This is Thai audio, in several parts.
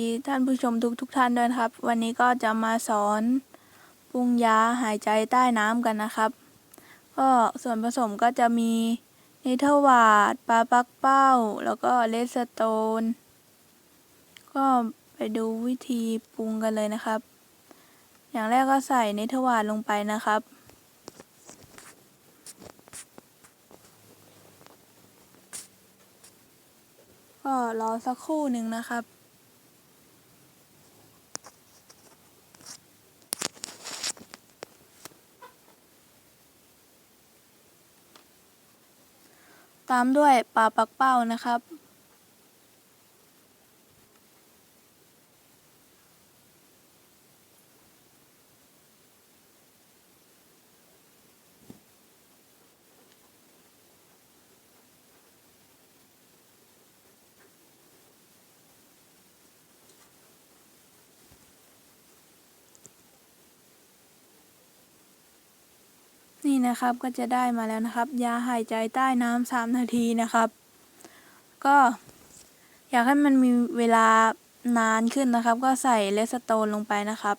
ดีท่านผู้ชมทุกทุกๆท่านด้วยครับ วันนี้ก็จะมาสอนปรุงยาหายใจใต้น้ำกันนะครับ ก็ส่วนผสมก็จะมีนิเทอร์วาดปลาปักเป้า แล้วก็เลสโตน ก็ไปดูวิธีปรุงกันเลยนะครับ อย่างแรกก็ใส่นิเทอร์วาดลงไปนะครับ ก็รอสักครู่หนึ่งนะครับ ตามด้วยปลาปักเป้านะครับ นะครับก็จะได้มาแล้วนะครับ ยาหายใจใต้น้ำสามนาทีนะครับ ก็อยากให้มันมีเวลานานขึ้นนะครับ ก็ใส่เลสโตนลงไปนะครับ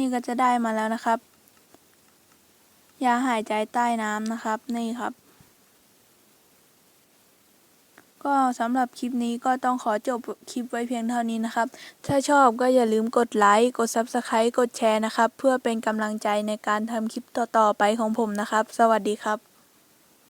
นี่ก็จะได้มาแล้วนะครับ ยาหายใจใต้น้ำนะครับ นี่ครับ ก็สำหรับคลิปนี้ก็ต้องขอจบคลิปไว้เพียงเท่านี้นะครับ ถ้าชอบก็อย่าลืมกดไลค์ กด Subscribe กดแชร์นะครับ เพื่อเป็นกำลังใจในการทำคลิปต่อๆไปของผมนะครับ สวัสดีครับ